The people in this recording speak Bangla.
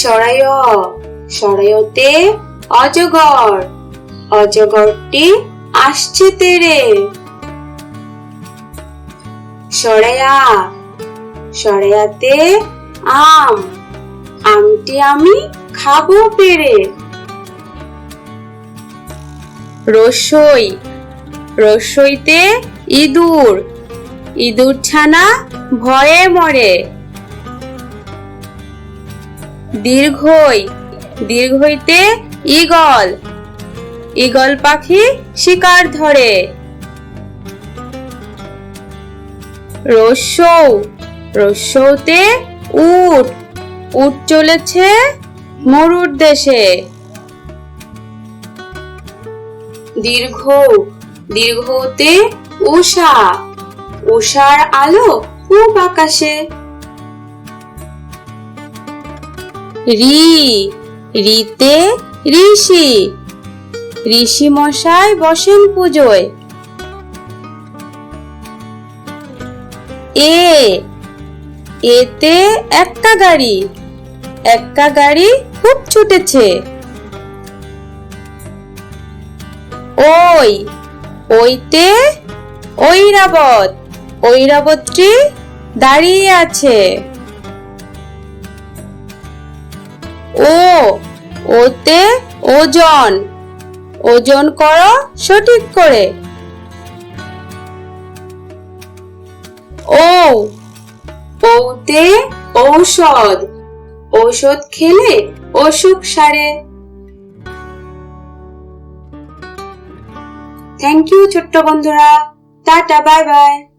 সরায় সরায়তে অজগর, অজগরটি আসছে তেরে। সরায়া সরায়াতে আম, আমটি আমি খাব পেরে রসই, রসইতে ইঁদুর ইঁদুর ছানা ভয়ে মরে। দীর্ঘই, দীর্ঘইতে ঈগল। ঈগল পাখি শিকার ধরে। রস্যৌ রস্যৌতে উট উট চলেছে মরুর দেশে। দীর্ঘ দীর্ঘতে উষা উষার আলো খুব আকাশে। রি, রিতে ঋষি। ঋষি মশাই বসেন পুজোয়। এ, এতে একটা গাড়ি। একটা গাড়ি খুব ছুটেছে। ওই, ওইতে ঐরাবত। ঐরাবতটি দাঁড়িয়ে আছে। ও, ওতে ওজন। ওজন করো সঠিক করে। ও ওতে ঔষধ। ঔষধ খেলে অসুখ সারে। থ্যাংক ইউ ছোট্ট বন্ধুরা। Tata, bye bye.